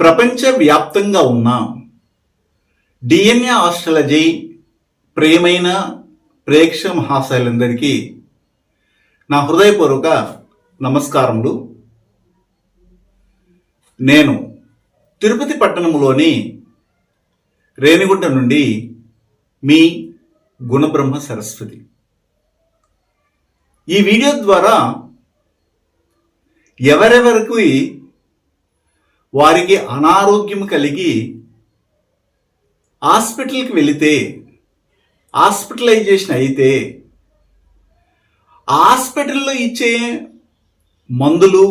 ప్రపంచవ్యాప్తంగా ఉన్న DNA astrology ప్రేమైన ప్రేక్ష మహాశైలందరికీ నా హృదయపూర్వక నమస్కారములు. నేను తిరుపతి పట్టణంలోని రేణిగుంట నుండి మీ గుణబ్రహ్మ సరస్వతి. ఈ వీడియో ద్వారా ఎవరెవరికి వారికి అనారోగ్యం కలిగి హాస్పిటల్కి వెళితే హాస్పిటలైజేషన్ అయితే హాస్పిటల్లో ఇచ్చే మందులు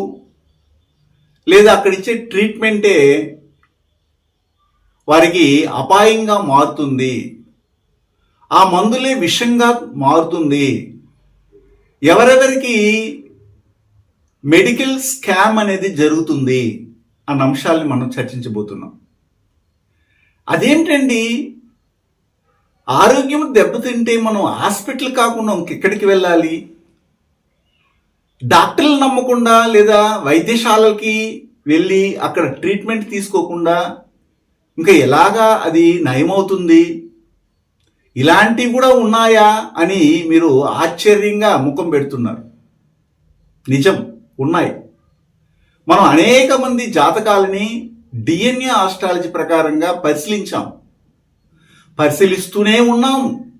లేదా అక్కడ ఇచ్చే ట్రీట్మెంటే వారికి అపాయంగా మారుతుంది. ఆ మందులే విషంగా మారుతుంది. ఎవరెవరికి మెడికల్ స్కామ్ అనేది జరుగుతుంది. అన్న అంశాలని మనం చర్చించబోతున్నాం. అదేంటండి? ఆరోగ్యం దెబ్బతింటే మనం హాస్పిటల్ కాకుండా ఇంకెక్కడికి వెళ్ళాలి? డాక్టర్లు నమ్మకుండా లేదా వైద్యశాలకి వెళ్ళి అక్కడ ట్రీట్మెంట్ తీసుకోకుండా ఇంకా ఎలాగా అది నయమవుతుంది? ఇలాంటివి కూడా ఉన్నాయా అని మీరు ఆశ్చర్యంగా ముఖం పెడుతున్నారు. నిజం ఉన్నాయి. మనం అనేక మంది జాతకాలని డిఎన్ఏ ఆస్ట్రాలజీ ప్రకారంగా పరిశీలించాం. పరిశీలిస్తూనే ఉన్నాం.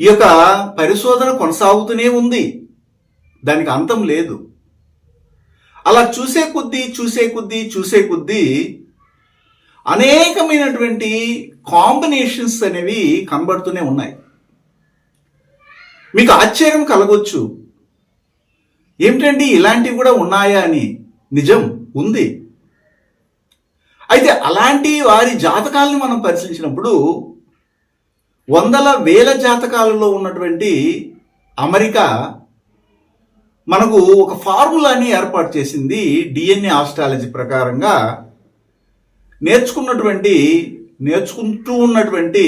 ఈ యొక్క పరిశోధన కొనసాగుతూనే ఉంది. దానికి అంతం లేదు. అలా చూసే కొద్దీ చూసే కొద్దీ చూసే కొద్దీ అనేకమైనటువంటి కాంబినేషన్స్ అనేవి కనబడుతూనే ఉన్నాయి. మీకు ఆశ్చర్యం కలగొచ్చు. ఏమిటండి ఇలాంటివి కూడా ఉన్నాయా అని? నిజం ఉంది. అయితే అలాంటి వారి జాతకాలను మనం పరిశీలించినప్పుడు వందల వేల జాతకాలలో ఉన్నటువంటి అమెరికా మనకు ఒక ఫార్ములాని ఏర్పాటు చేసింది డిఎన్ఏ ఆస్ట్రాలజీ ప్రకారంగా. నేర్చుకున్నటువంటి నేర్చుకుంటూ ఉన్నటువంటి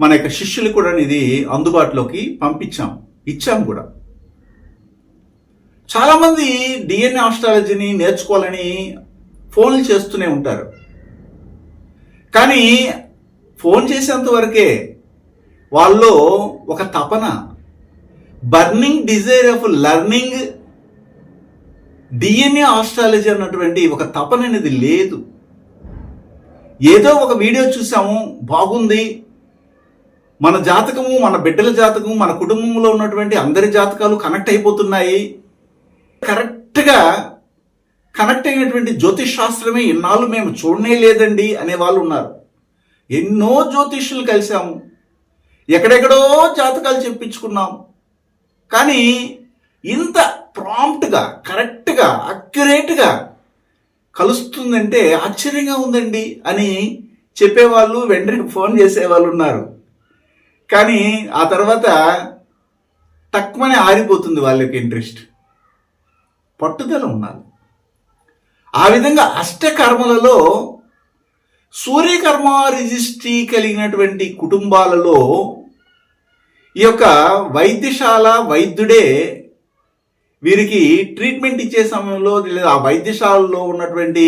మన యొక్క శిష్యులు కూడా ఇది అందుబాటులోకి పంపించాం ఇచ్చాం కూడా. చాలామంది డిఎన్ఏ ఆస్ట్రాలజీని నేర్చుకోవాలని ఫోన్లు చేస్తూనే ఉంటారు. కానీ ఫోన్ చేసేంత వరకే ఒక తపన burning desire of learning DNA astrology అన్నటువంటి ఒక తపన అనేది లేదు. ఏదో ఒక వీడియో చూసాము బాగుంది. మన జాతకము మన బిడ్డల జాతకము మన కుటుంబంలో ఉన్నటువంటి అందరి జాతకాలు కనెక్ట్ అయిపోతున్నాయి. కరెక్ట్గా కనెక్ట్ అయినటువంటి జ్యోతిష్ శాస్త్రమే ఇన్నాళ్ళు మేము చూడనే లేదండి అనే వాళ్ళు ఉన్నారు. ఎన్నో జ్యోతిష్యులు కలిసాము ఎక్కడెక్కడో జాతకాలు చెప్పించుకున్నాం. కానీ ఇంత ప్రాంప్ట్గా కరెక్ట్గా అక్యురేట్గా కలుస్తుందంటే ఆశ్చర్యంగా ఉందండి అని చెప్పేవాళ్ళు వెంటనే ఫోన్ చేసేవాళ్ళు ఉన్నారు. కానీ ఆ తర్వాత తక్కువనే ఆరిపోతుంది వాళ్ళకి ఇంట్రెస్ట్. పట్టుదల ఉండాలి. ఆ విధంగా అష్టకర్మలలో సూర్యకర్మ రిజిస్ట్రీ కలిగినటువంటి కుటుంబాలలో ఈ యొక్క వైద్యశాల వైద్యుడే వీరికి ట్రీట్మెంట్ ఇచ్చే సమయంలో లేదా ఆ వైద్యశాలలో ఉన్నటువంటి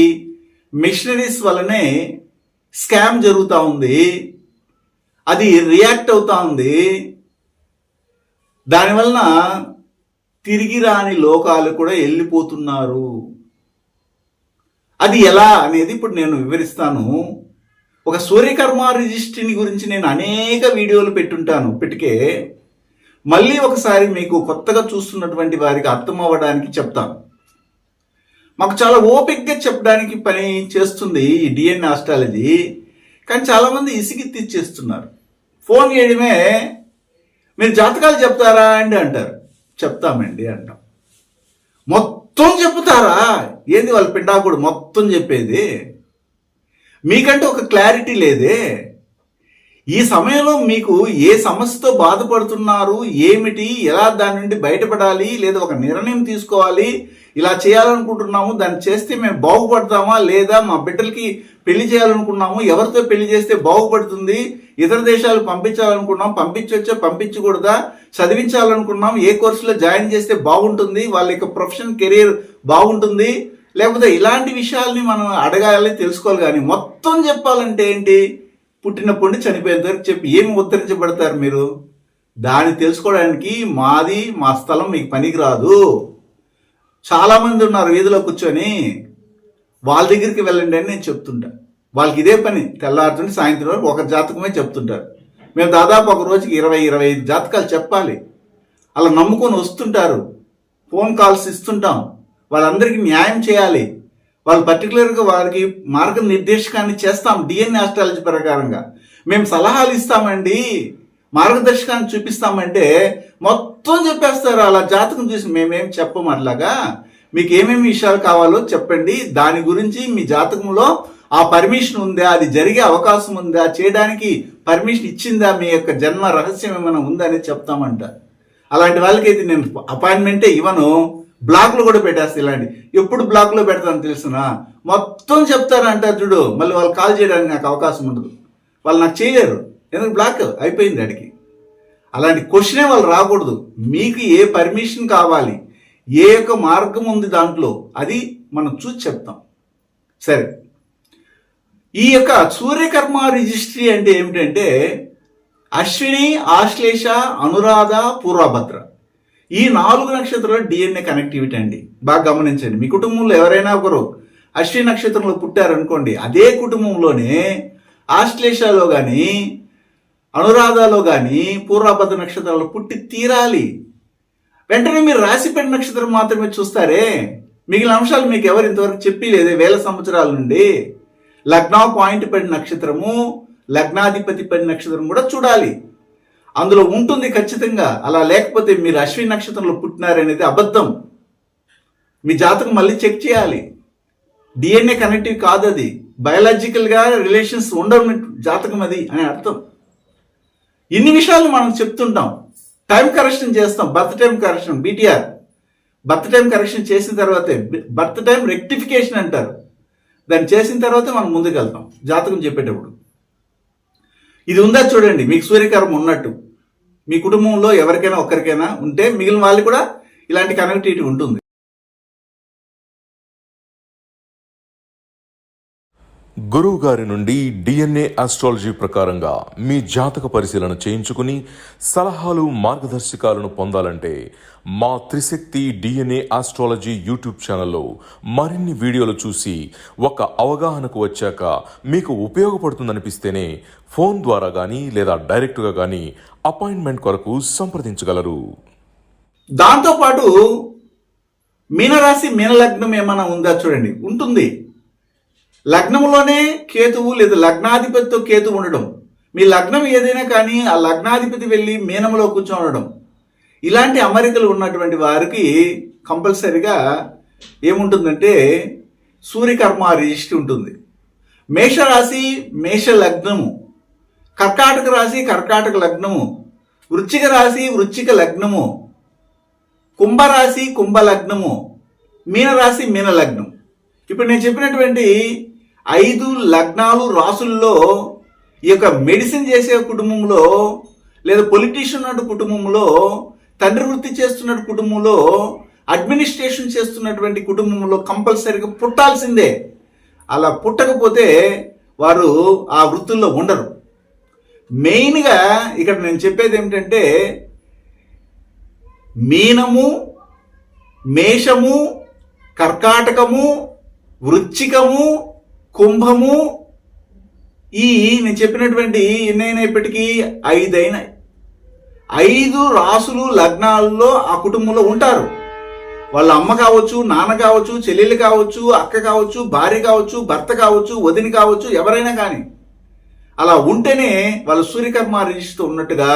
మిషనరీస్ వల్లనే స్కామ్ జరుగుతూ ఉంది. అది రియాక్ట్ అవుతూ ఉంది. దానివలన తిరిగి రాని లోకాలు కూడా వెళ్ళిపోతున్నారు. అది ఎలా అనేది ఇప్పుడు నేను వివరిస్తాను. ఒక సూర్యకర్మ రిజిస్ట్రీని గురించి నేను అనేక వీడియోలు పెట్టుంటాను. ఇప్పటికే మళ్ళీ ఒకసారి మీకు కొత్తగా చూస్తున్నటువంటి వారికి అర్థం అవ్వడానికి చెప్తాను. మాకు చాలా ఓపిక్గా చెప్పడానికి పని చేస్తుంది ఈ డిఎన్ఏ ఆస్ట్రాలజీ. కానీ చాలామంది ఇసిగి చేస్తున్నారు ఫోన్ చేయడమే మీరు జాతకాలు చెప్తారా? అండి అంటారు. చెప్తామండి అంటాం. మొత్తం చెప్తారా? ఏంది వాళ్ళ పిండాకుడు మొత్తం చెప్పేది? మీకంటే ఒక క్లారిటీ లేదే. ఈ సమయంలో మీకు ఏ సమస్యతో బాధపడుతున్నారు? ఏమిటి? ఎలా దాని నుండి బయటపడాలి? లేదా ఒక నిర్ణయం తీసుకోవాలి? ఇలా చేయాలనుకుంటున్నాము దాన్ని చేస్తే మేము బాగుపడతామా? లేదా మా బిడ్డలకి పెళ్ళి చేయాలనుకున్నాము ఎవరితో పెళ్ళి చేస్తే బాగుపడుతుంది ఇతర దేశాలు పంపించాలనుకున్నాం పంపించవచ్చా పంపించకూడదా చదివించాలనుకున్నాం ఏ కోర్సులో జాయిన్ చేస్తే బాగుంటుంది వాళ్ళ యొక్క ప్రొఫెషన్ కెరీర్ బాగుంటుంది లేకపోతే ఇలాంటి విషయాల్ని మనం అడగాలి తెలుసుకోవాలి కానీ మొత్తం చెప్పాలంటే ఏంటి? పుట్టినప్పటి నుండి చనిపోయేంత వరకు చెప్పి ఏమి ఉత్తరించబడతారు మీరు? దాన్ని తెలుసుకోవడానికి మాది మా స్థలం మీకు పనికి రాదు చాలామంది ఉన్నారు వీధిలో కూర్చొని. వాళ్ళ దగ్గరికి వెళ్ళండి అని నేను చెప్తుంటా. వాళ్ళకి ఇదే పని తెల్లారుతుంటే సాయంత్రం వరకు ఒక జాతకమే చెప్తుంటారు. మేము దాదాపు ఒక రోజుకి ఇరవై ఇరవై ఐదు జాతకాలు చెప్పాలి. అలా నమ్ముకొని వస్తుంటారు. ఫోన్ కాల్స్ ఇస్తుంటాం. వాళ్ళందరికీ న్యాయం చేయాలి. వాళ్ళు పర్టికులర్గా వారికి మార్గనిర్దేశకాన్ని చేస్తాం డిఎన్ఏ ఆస్ట్రాలజీ ప్రకారంగా. మేము సలహాలు ఇస్తామండి మార్గదర్శకాన్ని చూపిస్తామంటే మొత్తం చెప్పేస్తారు. అలా జాతకం చూసి మేమేం చెప్పం అట్లాగా? మీకు ఏమేమి విషయాలు కావాలో చెప్పండి. దాని గురించి మీ జాతకంలో ఆ పర్మిషన్ ఉందా? అది జరిగే అవకాశం ఉందా? చేయడానికి పర్మిషన్ ఇచ్చిందా? మీ యొక్క జన్మ రహస్యం ఏమైనా ఉందా అనేది చెప్తామంట. అలాంటి వాళ్ళకైతే నేను అపాయింట్మెంటే ఇవ్వను. బ్లాక్లు కూడా పెట్టేస్తా ఇలాంటి. ఎప్పుడు బ్లాక్లో పెడతాను తెలుసునా? మొత్తం చెప్తారంట చూడు. మళ్ళీ వాళ్ళు కాల్ చేయడానికి నాకు అవకాశం ఉండదు. వాళ్ళు నాకు చేయలేరు. ఎందుకు? బ్లాక్ అయిపోయింది అడిగి అలాంటి క్వశ్చనే వాళ్ళు రాకూడదు. మీకు ఏ పర్మిషన్ కావాలి? ఏ యొక్క మార్గం ఉంది దాంట్లో. అది మనం చూసి చెప్తాం. సరే. ఈ యొక్క సూర్యకర్మ రిజిస్ట్రీ అంటే ఏమిటంటే అశ్విని ఆశ్లేష అనురాధ పూర్వభద్ర. ఈ నాలుగు నక్షత్రాలు డిఎన్ఏ కనెక్టివిటీ అండి. బాగా గమనించండి. మీ కుటుంబంలో ఎవరైనా ఒకరు అశ్విని నక్షత్రంలో పుట్టారనుకోండి అదే కుటుంబంలోనే ఆశ్లేషలో కానీ అనురాధలో కానీ పూర్వభద్ర నక్షత్రాలు పుట్టి తీరాలి. వెంటనే మీరు రాశిపేట నక్షత్రం మాత్రమే చూస్తారే. మిగిలిన అంశాలు మీకు ఎవరు ఇంతవరకు చెప్పి లేదే వేల సంవత్సరాల నుండి. లగ్న పాయింట్ పడిన నక్షత్రము లగ్నాధిపతి పడిన నక్షత్రం కూడా చూడాలి. అందులో ఉంటుంది ఖచ్చితంగా అలా లేకపోతే మీరు అశ్విని నక్షత్రంలో పుట్టినారనేది అబద్ధం. మీ జాతకం మళ్ళీ చెక్ చేయాలి. డిఎన్ఏ కనెక్టివ్ కాదు అది. బయలాజికల్గా రిలేషన్స్ ఉండవు జాతకం అది అని అర్థం. ఇన్ని విషయాలు మనం చెప్తుంటాం. టైం కరెక్షన్ చేస్తాం birth time correction BTR birth time correction చేసిన తర్వాతే బర్త్ టైం రెక్టిఫికేషన్ అంటారు. దాన్ని చేసిన తర్వాతే మనం ముందుకు వెళ్తాం జాతకం చెప్పేటప్పుడు. ఇది ఉందా చూడండి మీకు సూర్యకరం ఉన్నట్టు. మీ కుటుంబంలో ఎవరికైనా ఒక్కరికైనా ఉంటే మిగిలిన వాళ్ళు కూడా ఇలాంటి కనెక్టివిటీ ఉంటుంది. గురువు గారి నుండి డిఎన్ఏ ఆస్ట్రాలజీ ప్రకారంగా మీ జాతక పరిశీలన చేయించుకుని సలహాలు మార్గదర్శకాలను పొందాలంటే మా త్రిశక్తి డిఎన్ఏ ఆస్ట్రాలజీ యూట్యూబ్ ఛానల్లో మరిన్ని వీడియోలు చూసి ఒక అవగాహనకు వచ్చాక మీకు ఉపయోగపడుతుందనిపిస్తేనే ఫోన్ ద్వారా కానీ లేదా డైరెక్ట్గా కానీ అపాయింట్మెంట్ కొరకు సంప్రదించగలరు. దాంతోపాటు మీనరాశి మీనలగ్నం ఏమైనా ఉందా చూడండి. ఉంటుంది. లగ్నంలోనే కేతువు లేదా లగ్నాధిపతితో కేతువు ఉండడం. మీ లగ్నం ఏదైనా కానీ ఆ లగ్నాధిపతి వెళ్ళి మీనంలో కూర్చొని ఉండడం. ఇలాంటి అమరికలు ఉన్నటువంటి వారికి కంపల్సరిగా ఏముంటుందంటే సూర్యకర్మ రిజిస్ట్రీ ఉంటుంది. మేషరాశి మేష లగ్నము. కర్కాటక రాశి కర్కాటక లగ్నము. వృచ్చిక రాశి వృచ్చిక లగ్నము. కుంభరాశి కుంభ లగ్నము మీనరాశి మీన లగ్నం ఇప్పుడు నేను చెప్పినటువంటి ఐదు లగ్నాలు రాసుల్లో ఈ యొక్క మెడిసిన్ చేసే కుటుంబంలో లేదా పొలిటీషియన్ ఉన్నట్టు కుటుంబంలో తండ్రి వృత్తి చేస్తున్న కుటుంబంలో అడ్మినిస్ట్రేషన్ చేస్తున్నటువంటి కుటుంబంలో కంపల్సరీగా పుట్టాల్సిందే. అలా పుట్టకపోతే వారు ఆ వృత్తుల్లో ఉండరు. మెయిన్గా ఇక్కడ నేను చెప్పేది ఏమిటంటే మీనము మేషము కర్కాటకము వృచ్చికము కుంభము ఈ నేను చెప్పినటువంటి ఎన్నైనప్పటికీ ఐదైనాయి ఐదు రాసులు లగ్నాల్లో ఆ కుటుంబంలో ఉంటారు. వాళ్ళ అమ్మ కావచ్చు నాన్న కావచ్చు చెల్లెలు కావచ్చు అక్క కావచ్చు భార్య కావచ్చు భర్త కావచ్చు వదిన కావచ్చు ఎవరైనా కానీ అలా ఉంటేనే వాళ్ళ సూర్యకర్మ రిజిస్టర్ ఉన్నట్టుగా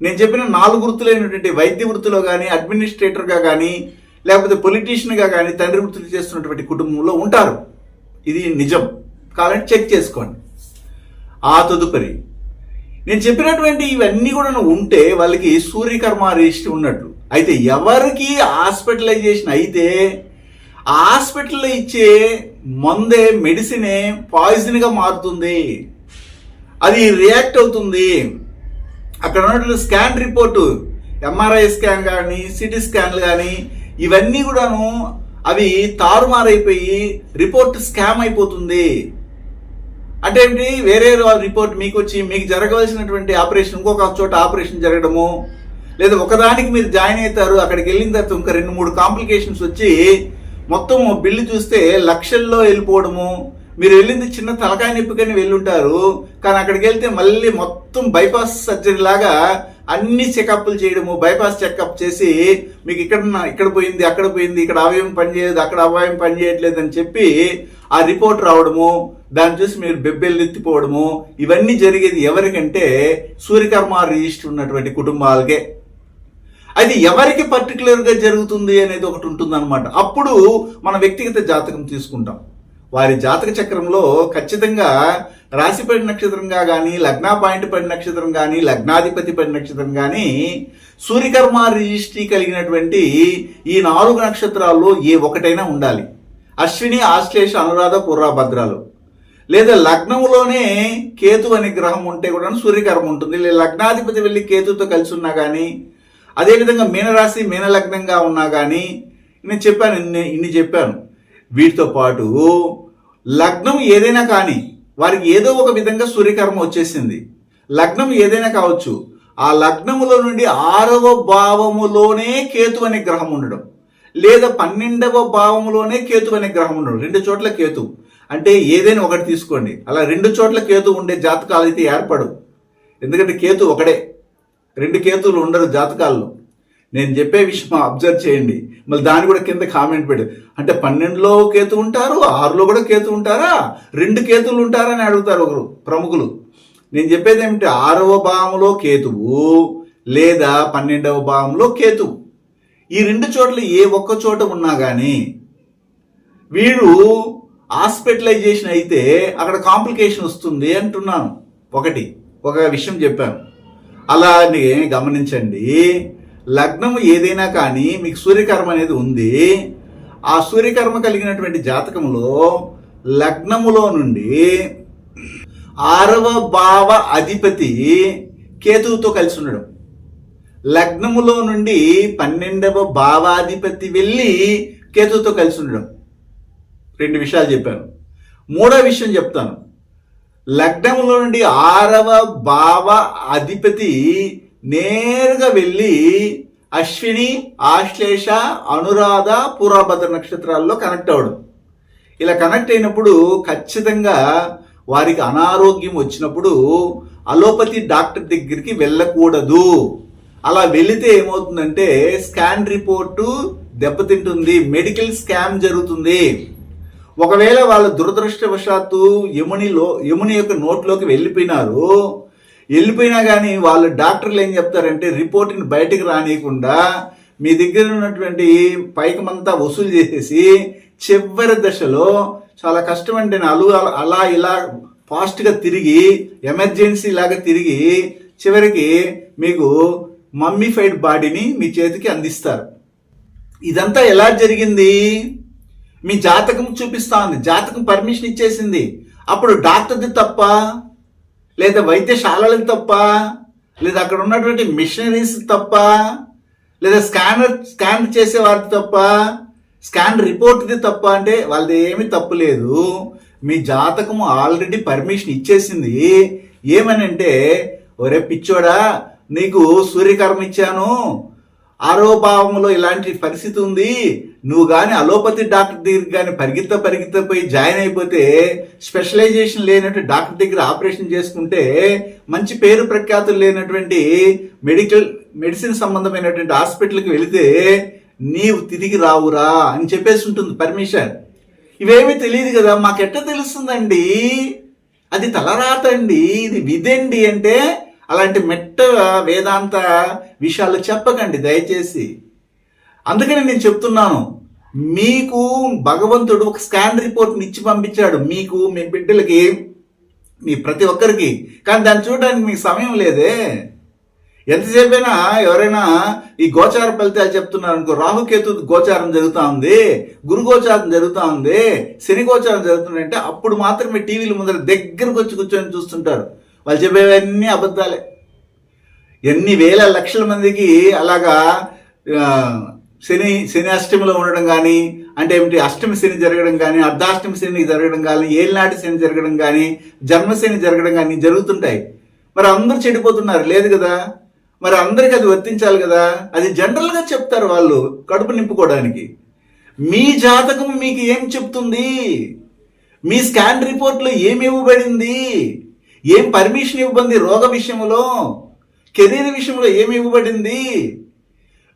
నేను చెప్పిన నాలుగు వృత్తులైనటువంటి వైద్య వృత్తిలో కానీ అడ్మినిస్ట్రేటర్గా కానీ లేకపోతే పొలిటీషియన్గా కానీ తండ్రి వృత్తులు చేస్తున్నటువంటి కుటుంబంలో ఉంటారు. ఇది నిజం. కావాలంటే చెక్ చేసుకోండి. ఆ తదుపరి. నేను చెప్పినటువంటి ఇవన్నీ కూడా ఉంటే వాళ్ళకి సూర్యకర్మ రిజిస్ట్రీ ఉన్నట్లు అయితే ఎవరికి హాస్పిటలైజేషన్ అయితే హాస్పిటల్లో ఇచ్చే మందే మెడిసినే పాయిజన్గా మారుతుంది. అది రియాక్ట్ అవుతుంది. అక్కడ ఉన్నటువంటి స్కాన్ రిపోర్టు ఎంఆర్ఐ స్కాన్ కానీ సిటీ స్కాన్లు కానీ ఇవన్నీ కూడాను అవి తారుమారైపోయి రిపోర్ట్ స్కామ్ అయిపోతుంది. అంటే ఏంటి? వేరే రిపోర్ట్ మీకు వచ్చి మీకు జరగవలసినటువంటి ఆపరేషన్ ఇంకొక చోట ఆపరేషన్ జరగడము లేదా ఒకదానికి మీరు జాయిన్ అవుతారు అక్కడికి వెళ్ళిన తర్వాత ఇంకా రెండు మూడు కాంప్లికేషన్స్ వచ్చి మొత్తం బిల్లు చూస్తే లక్షల్లో వెళ్ళిపోవడము. మీరు వెళ్ళింది చిన్న తలకాయ నొప్పికని వెళ్ళుంటారు కానీ అక్కడికి వెళ్తే మళ్ళీ మొత్తం బైపాస్ సర్జరీ లాగా అన్ని చెకప్లు చేయడము బైపాస్ చెకప్ చేసి మీకు ఇక్కడ ఇక్కడ పోయింది అక్కడ పోయింది ఇక్కడ అవయవం పనిచేయదు అక్కడ అవయవం పనిచేయట్లేదు అని చెప్పి ఆ రిపోర్ట్ రావడము దాన్ని చూసి మీరు బెబ్బెళ్ళు ఎత్తిపోవడము ఇవన్నీ జరిగేది ఎవరికంటే సూర్యకర్మ రిజిస్టర్ ఉన్నటువంటి కుటుంబాలకే. అది ఎవరికి పర్టికులర్గా జరుగుతుంది అనేది ఒకటి ఉంటుంది అప్పుడు మన వ్యక్తిగత జాతకం తీసుకుంటాం. వారి జాతక చక్రంలో ఖచ్చితంగా రాశిపడి నక్షత్రంగా కానీ లగ్నా పాయింట్ పడి నక్షత్రం కానీ లగ్నాధిపతి పడి నక్షత్రం కానీ సూర్యకర్మ రిజిస్ట్రీ కలిగినటువంటి ఈ నాలుగు నక్షత్రాల్లో ఏ ఒకటైనా ఉండాలి. అశ్విని ఆశ్లేష అనురాధ పుర్రాభద్రాలు లేదా లగ్నంలోనే కేతు అనే గ్రహం ఉంటే కూడా సూర్యకర్మ ఉంటుంది. లేదా లగ్నాధిపతి వెళ్ళి కేతుతో కలిసి ఉన్నా కానీ అదేవిధంగా మీనరాశి మీనలగ్నంగా ఉన్నా కానీ నేను చెప్పాను ఇన్ని ఇన్ని చెప్పాను. వీటితో పాటు లగ్నం ఏదైనా కానీ వారికి ఏదో ఒక విధంగా సూర్యకర్మ వచ్చేసింది. లగ్నం ఏదైనా కావచ్చు ఆ లగ్నములో నుండి ఆరవ భావములోనే కేతు అనే గ్రహం ఉండడం లేదా పన్నెండవ భావములోనే కేతు అనే గ్రహం ఉండడం. రెండు చోట్ల కేతు. అంటే ఏదైనా ఒకటి తీసుకోండి. అలా రెండు చోట్ల కేతు ఉండే జాతకాలు అయితే ఏర్పడవు. ఎందుకంటే కేతు ఒకడే రెండు కేతువులు ఉండరు జాతకాల్లో. నేను చెప్పే విషయం అబ్జర్వ్ చేయండి. మళ్ళీ దాన్ని కూడా కింద కామెంట్ పెట్టు. అంటే పన్నెండులో కేతు ఉంటారు ఆరులో కూడా కేతు ఉంటారా? రెండు కేతులు ఉంటారా అని అడుగుతారు ఒకరు ప్రముఖులు. నేను చెప్పేది ఏమిటి? ఆరవ భావంలో కేతువు లేదా పన్నెండవ భావంలో కేతువు ఈ రెండు చోట్ల ఏ ఒక్క చోట ఉన్నా కానీ వీడు హాస్పిటలైజేషన్ అయితే అక్కడ కాంప్లికేషన్ వస్తుంది అంటున్నాను. ఒకటి ఒక విషయం చెప్పాను. అలానే గమనించండి. లగ్నము ఏదైనా కానీ మీకు సూర్యకర్మ అనేది ఉంది ఆ సూర్యకర్మ కలిగినటువంటి జాతకంలో లగ్నములో నుండి ఆరవ భావ అధిపతి కేతువుతో కలిసి ఉండడం. లగ్నములో నుండి పన్నెండవ భావాధిపతి వెళ్ళి కేతువుతో కలిసి ఉండడం. రెండు విషయాలు చెప్పాను. మూడో విషయం చెప్తాను. లగ్నములో నుండి ఆరవ భావ అధిపతి నేరుగా వెళ్ళి అశ్విని ఆశ్లేష అనురాధ పూర్వభద్ర నక్షత్రాల్లో కనెక్ట్ అవ్వడం. ఇలా కనెక్ట్ అయినప్పుడు ఖచ్చితంగా వారికి అనారోగ్యం వచ్చినప్పుడు అలోపతి డాక్టర్ దగ్గరికి వెళ్ళకూడదు. అలా వెళితే ఏమవుతుందంటే స్కాన్ రిపోర్టు దెబ్బతింటుంది మెడికల్ స్కామ్ జరుగుతుంది. ఒకవేళ వాళ్ళ దురదృష్టవశాత్తు యమునిలో యముని యొక్క నోట్లోకి వెళ్ళిపోయినారు వెళ్ళిపోయినా కానీ వాళ్ళు డాక్టర్లు ఏం చెప్తారంటే రిపోర్ట్ని బయటకు రానియకుండా మీ దగ్గర ఉన్నటువంటి పైకమంతా వసూలు చేసేసి చివరి దశలో చాలా కష్టం అంటే అలు అలా ఇలా ఫాస్ట్గా తిరిగి ఎమర్జెన్సీ లాగా తిరిగి చివరికి మీకు మమ్మీఫైడ్ బాడీని మీ చేతికి అందిస్తారు. ఇదంతా ఎలా జరిగింది? మీ జాతకం చూపిస్తా ఉంది. జాతకం పర్మిషన్ ఇచ్చేసింది. అప్పుడు డాక్టర్ది తప్ప లేదా వైద్యశాలలు తప్ప లేదా అక్కడ ఉన్నటువంటి మిషనరీస్ తప్ప లేదా స్కానర్ స్కాన్ చేసేవారికి తప్ప స్కాన్ రిపోర్ట్ది తప్ప అంటే వాళ్ళది ఏమీ తప్పు లేదు. మీ జాతకము ఆల్రెడీ పర్మిషన్ ఇచ్చేసింది. ఏమనంటే ఒరే పిచ్చోడా నీకు సూర్యకర్మ ఇచ్చాను. ఆరోభావంలో ఇలాంటి పరిస్థితి ఉంది. నువ్వు కానీ అలోపతి డాక్టర్ దగ్గర కానీ పరిగెత్త పరిగెత్తపోయి జాయిన్ అయిపోతే స్పెషలైజేషన్ లేనట్టు డాక్టర్ దగ్గర ఆపరేషన్ చేసుకుంటే మంచి పేరు ప్రఖ్యాతులు లేనటువంటి మెడికల్ మెడిసిన్ సంబంధమైనటువంటి హాస్పిటల్కి వెళితే నీవు తిరిగి రావురా అని చెప్పేసి ఉంటుంది పర్మిషన్. ఇవేమీ తెలియదు కదా మాకెట్ట తెలుస్తుందండి? అది తలరాతండి ఇది విధండి అంటే అలాంటి మెట్ట వేదాంత విషయాలు చెప్పకండి దయచేసి. అందుకని నేను చెప్తున్నాను మీకు భగవంతుడు ఒక స్కాన్ రిపోర్ట్ని ఇచ్చి పంపించాడు మీకు మీ బిడ్డలకి మీ ప్రతి ఒక్కరికి. కానీ దాన్ని చూడడానికి మీకు సమయం లేదే. ఎంతసేపైనా ఎవరైనా ఈ గోచార ఫలితాలు చెప్తున్నారు అనుకో రాహుకేతు గోచారం జరుగుతూ ఉంది గురు గోచారం జరుగుతూ ఉంది శని గోచారం జరుగుతుందంటే అప్పుడు మాత్రమే టీవీల ముందర దగ్గరకు వచ్చి కూర్చొని చూస్తుంటారు. వాళ్ళు చెప్పేవన్నీ అబద్ధాలే. ఎన్ని వేల లక్షల మందికి అలాగా శని శని అష్టమిలో ఉండడం కానీ అంటే ఏమిటి అష్టమి శని జరగడం కానీ అర్ధాష్టమి శని జరగడం కానీ ఏలినాటి శని జరగడం కానీ జన్మశని జరగడం కానీ జరుగుతుంటాయి. మరి అందరూ చెడిపోతున్నారు లేదు కదా? మరి అందరికి అది వర్తించాలి కదా? అది జనరల్గా చెప్తారు వాళ్ళు కడుపు నింపుకోవడానికి. మీ జాతకం మీకు ఏం చెప్తుంది? మీ స్కాన్ రిపోర్ట్లో ఏమి ఇవ్వబడింది? ఏం పర్మిషన్ ఇవ్వబడింది రోగ విషయంలో? కెరీర్ విషయంలో ఏమి ఇవ్వబడింది?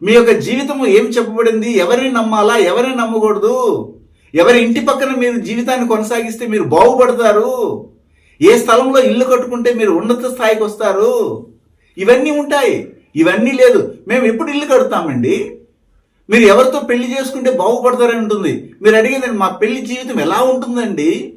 మీ యొక్క జీవితము ఏం చెప్పబడింది? ఎవరిని నమ్మాలా? ఎవరిని నమ్మకూడదు? ఎవరి ఇంటి పక్కన మీరు జీవితాన్ని కొనసాగిస్తే మీరు బాగుపడతారు? ఏ స్థలంలో ఇల్లు కట్టుకుంటే మీరు ఉన్నత స్థాయికి వస్తారు? ఇవన్నీ ఉంటాయి. ఇవన్నీ లేదు. మేము ఎప్పుడు ఇల్లు కడతామండి? మీరు ఎవరితో పెళ్ళి చేసుకుంటే బాగుపడతారని ఉంటుంది. మీరు అడిగేదండి మా పెళ్ళి జీవితం ఎలా ఉంటుందండి?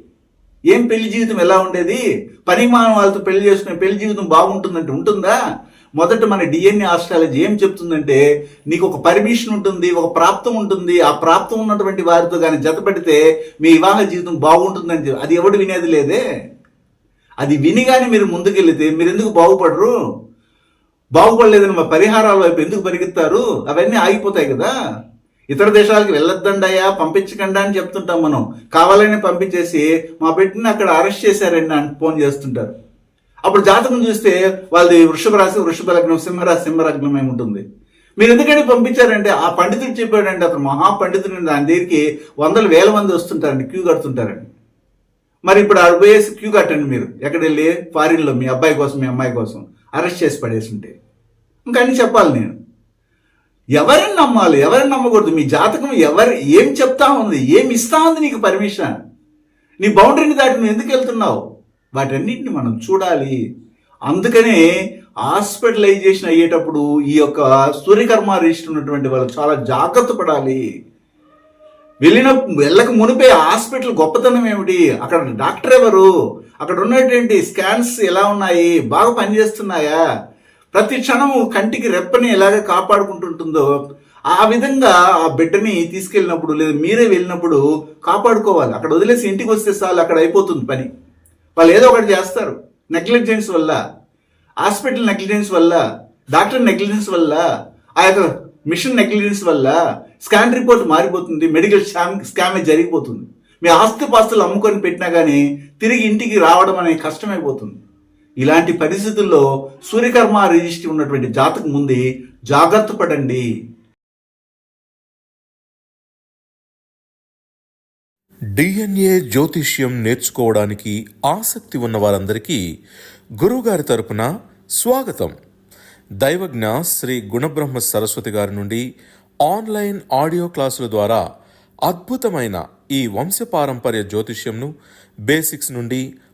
ఏం పెళ్ళి జీవితం ఎలా ఉండేది? పరిమాణం వాళ్ళతో పెళ్ళి చేసుకునే పెళ్ళి జీవితం బాగుంటుందంటే ఉంటుందా? మొదట మన డిఎన్ఏ ఆస్ట్రాలజీ ఏం చెప్తుందంటే నీకు ఒక పర్మిషన్ ఉంటుంది ఒక ప్రాప్తం ఉంటుంది. ఆ ప్రాప్తం ఉన్నటువంటి వారితో కానీ జతపడితే మీ వివాహ జీవితం బాగుంటుందని చెప్పి- అది ఎవడు వినేది లేదే? అది విని కానీ మీరు ముందుకెళ్తే మీరు ఎందుకు బాగుపడరు? బాగుపడలేదని మా పరిహారాల వైపు ఎందుకు పరిగెత్తారు? అవన్నీ ఆగిపోతాయి కదా. ఇతర దేశాలకు వెళ్ళొద్దండయ్యా పంపించకండి అని చెప్తుంటాం మనం. కావాలని పంపించేసి మా బిడ్డని అక్కడ అరెస్ట్ చేశారండి అని ఫోన్ చేస్తుంటారు. అప్పుడు జాతకం చూస్తే వాళ్ళది వృషభ రాశి వృషభ లగ్నం సింహరాశి సింహలగ్నం ఏమి ఉంటుంది. మీరు ఎందుకంటే పంపించారంటే ఆ పండితుడు చెప్పాడంటే అతను మహాపండితుడు దాని దగ్గరికి వందల వేల మంది వస్తుంటారండి క్యూ కడుతుంటారండి. మరి ఇప్పుడు అడుగు క్యూ కట్టండి మీరు. ఎక్కడ వెళ్ళి ఫారిన్లో మీ అబ్బాయి కోసం మీ అమ్మాయి కోసం అరెస్ట్ చేసి పడేసి ఉంటే. ఇంకా అన్ని చెప్పాలి నేను. ఎవరిని నమ్మాలి? ఎవరిని నమ్మకూడదు? మీ జాతకం ఎవరు ఏం చెప్తా ఉంది? ఏం ఇస్తా ఉంది నీకు పర్మిషన్ నీ బౌండరీని దాటి నువ్వు ఎందుకు వెళ్తున్నావు? వాటన్నిటిని మనం చూడాలి. అందుకనే హాస్పిటలైజేషన్ అయ్యేటప్పుడు ఈ యొక్క సూర్యకర్మ రిజిస్టర్ ఉన్నటువంటి వాళ్ళు చాలా జాగ్రత్త పడాలి. వెళ్ళిన వెళ్ళక మునిపే హాస్పిటల్ గొప్పతనం ఏమిటి? అక్కడ డాక్టర్ ఎవరు? అక్కడ ఉన్నటువంటి స్కాన్స్ ఎలా ఉన్నాయి? బాగా పనిచేస్తున్నాయా? ప్రతి క్షణము కంటికి రెప్పని ఎలాగ కాపాడుకుంటుంటుందో ఆ విధంగా ఆ బిడ్డని తీసుకెళ్ళినప్పుడు లేదా మీరే వెళ్ళినప్పుడు కాపాడుకోవాలి. అక్కడ వదిలేసి ఇంటికి వస్తే చాలు అక్కడ అయిపోతుంది పని. వాళ్ళు ఏదో ఒకటి చేస్తారు. నెగ్లిజెన్స్ వల్ల హాస్పిటల్ నెగ్లిజెన్స్ వల్ల డాక్టర్ నెగ్లిజెన్స్ వల్ల ఆ యొక్క మిషన్ నెగ్లిజెన్స్ వల్ల స్కాన్ రిపోర్ట్ మారిపోతుంది మెడికల్ స్కామ్ స్కామే జరిగిపోతుంది. మీ ఆస్తి పాస్తులు అమ్ముకొని పెట్టినా కానీ తిరిగి ఇంటికి రావడం అనేది కష్టమైపోతుంది. ఇలాంటి పరిస్థితుల్లో సూర్యకర్మ రిజిస్ట్రీ ఉన్నటువంటి జాతకం ఉంది. జాగ్రత్త పడండి. డిఎన్ఏ జ్యోతిష్యం నేర్చుకోవడానికి ఆసక్తి ఉన్న వారందరికీ గురువుగారి తరపున స్వాగతం. దైవజ్ఞ శ్రీ గుణబ్రహ్మ సరస్వతి గారి నుండి ఆన్లైన్ ఆడియో క్లాసుల ద్వారా అద్భుతమైన ఈ వంశపారంపర్య జ్యోతిష్యంను బేసిక్స్ నుండి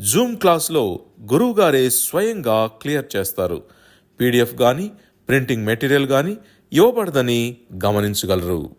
జూమ్ క్లాస్లో గురువుగారే స్వయంగా క్లియర్ చేస్తారు. పీడిఎఫ్ కానీ ప్రింటింగ్ మెటీరియల్ కానీ ఇవ్వబడదని గమనించగలరు.